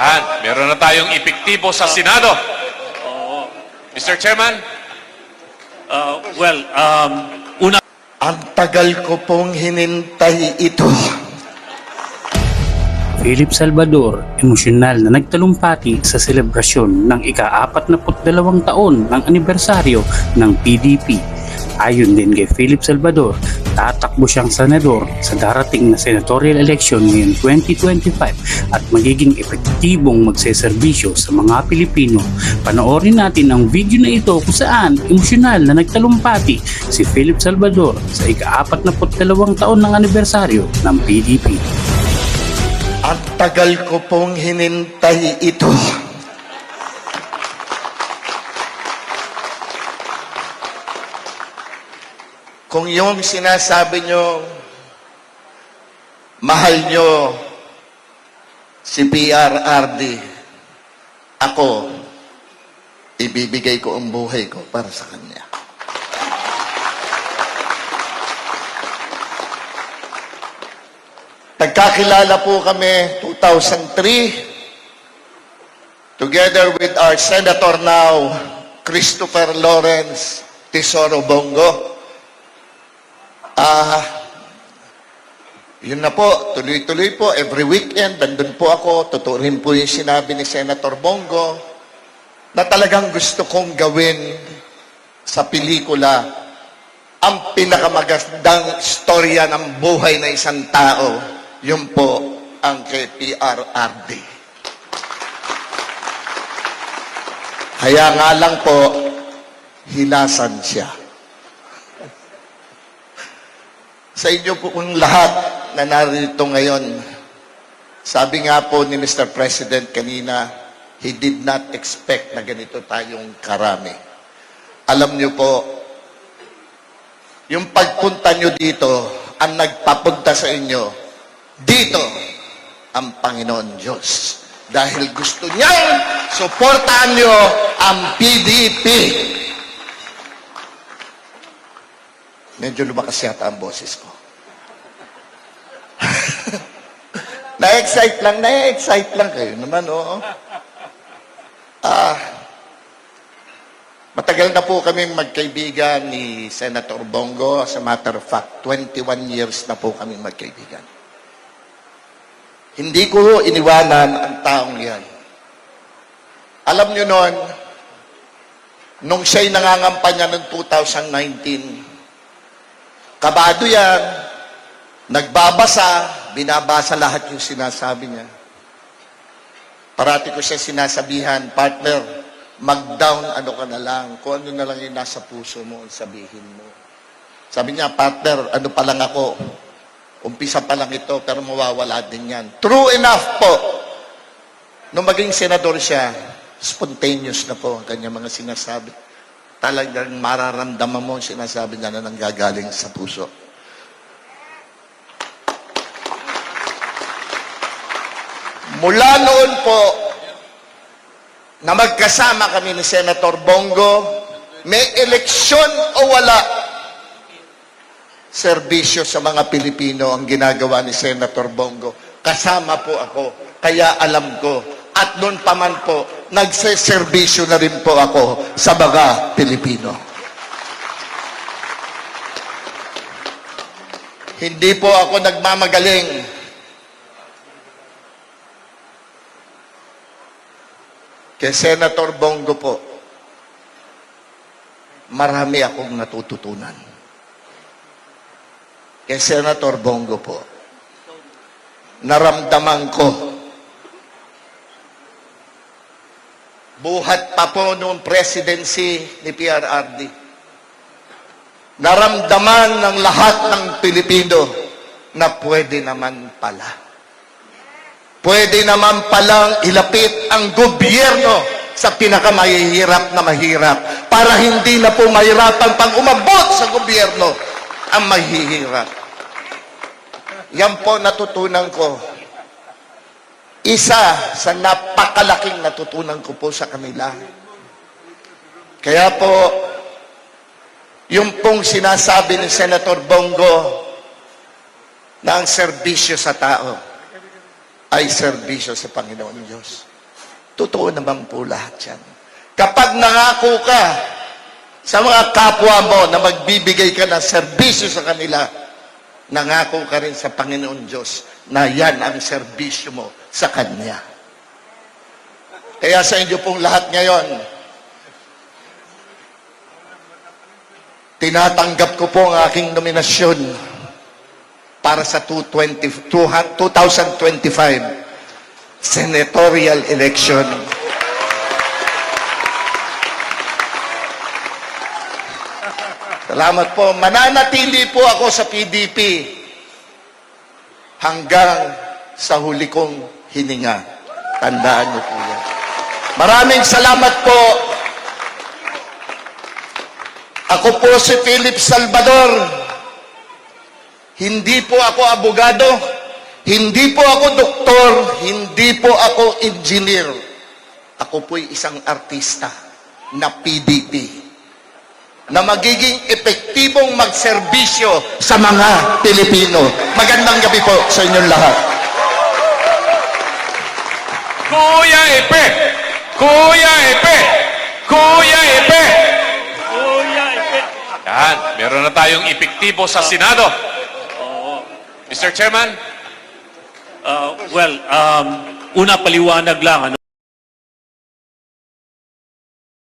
Yan, meron na tayong epektibo sa Senado. Mr. Chairman, Uh, well, um, una, Ang tagal ko pong hinintay ito. Philip Salvador, emosyonal na nagtalumpati sa selebrasyon ng ika-42 taon ng anibersaryo ng PDP. Ayon din kay Philip Salvador, tatakbo siyang senador sa darating na senatorial election ngayong 2025 at magiging epektibong magseserbisyo sa mga Pilipino. Panoorin natin ang video na ito kung saan emosyonal na nagtalumpati si Philip Salvador sa ika-42 taon ng anibersaryo ng PDP. Ang tagal ko pong hinintay ito. Kung yung sinasabi nyo, mahal nyo si PRRD, ako, ibibigay ko ang buhay ko para sa kanya. Nagkakilala po kami 2003 together with our Senator now, Christopher Lawrence Tesoro Bongo. Ah, yun na po, tuloy-tuloy po, every weekend, nandun po ako, totoo rin po yung sinabi ni Senator Bongo, na talagang gusto kong gawin sa pelikula ang pinakamagandang storya ng buhay ng isang tao, yun po ang kay PRRD. Kaya nga lang po, hilasan siya. Sa inyo po kung lahat na narito ngayon, sabi nga po ni Mr. President kanina, he did not expect na ganito tayong karami. Alam niyo po, yung pagpunta nyo dito, ang nagpapunta sa inyo, dito ang Panginoon Diyos. Dahil gusto niyang suportahan nyo ang PDP. Medyo lumakas yata ang boses ko. na-excite lang, na-excite lang kayo naman, oo. Ah, Matagal na po kami magkaibigan ni Senator Bongo. As a matter of fact, 21 years na po kami magkaibigan. Hindi ko iniwanan ang taong yan. Alam nyo noon, nung siya'y nangangampanya noong 2019, kabado yan, nagbabasa, binabasa lahat yung sinasabi niya. Parati ko siya sinasabihan, partner, mag-down ano ka na lang, kung ano na lang yung nasa puso mo, sabihin mo. Sabi niya, partner, ano pa lang ako, umpisa pa lang ito, pero mawawala din yan. True enough po, nung maging senador siya, spontaneous na po ang kanyang mga sinasabi. Talagang mararamdaman mo ang sinasabi niya na nanggagaling sa puso. Mula noon po, na magkasama kami ni Senator Bongo, may eleksyon o wala, serbisyo sa mga Pilipino ang ginagawa ni Senator Bongo. Kasama po ako, kaya alam ko. At noon pa man po, nagseserbisyo na rin po ako sa mga Pilipino. Hindi po ako nagmamagaling Kay Senator Bongo po, marami akong natututunan. Kay Senator Bongo po, naramdaman ko, buhat pa po noong presidency ni PRRD, naramdaman ng lahat ng Pilipino na pwede naman pala. Pwede naman palang ilapit ang gobyerno sa pinakamahihirap na mahirap para hindi na po mahirapan pang umabot sa gobyerno ang mahihirap. Yan po natutunan ko. Isa sa napakalaking natutunan ko po sa kanila. Kaya po, yung pong sinasabi ni Senator Bongo na ang serbisyo sa tao ay serbisyo sa Panginoon Diyos. Totoo naman po lahat yan. Kapag nangako ka sa mga kapwa mo na magbibigay ka ng serbisyo sa kanila, nangako ka rin sa Panginoon Diyos na yan ang serbisyo mo sa Kanya. Kaya sa inyo pong lahat ngayon, tinatanggap ko po ang aking nominasyon para sa 220 2025 senatorial election. Salamat po. Mananatili po ako sa PDP hanggang sa huli kong hininga. Tandaan niyo po yan. Maraming salamat po. Ako po si Philip Salvador. Hindi po ako abogado. Hindi po ako doktor. Hindi po ako engineer. Ako po'y isang artista na PDP na magiging epektibong magserbisyo sa mga Pilipino. Magandang gabi po sa inyong lahat. Kuya Epe! Kuya Epe! Kuya Epe! Kuya Epe. Yan, meron na tayong epektibo sa Senado. Mr. Chairman, Uh, well, um, una paliwanag lang, ano,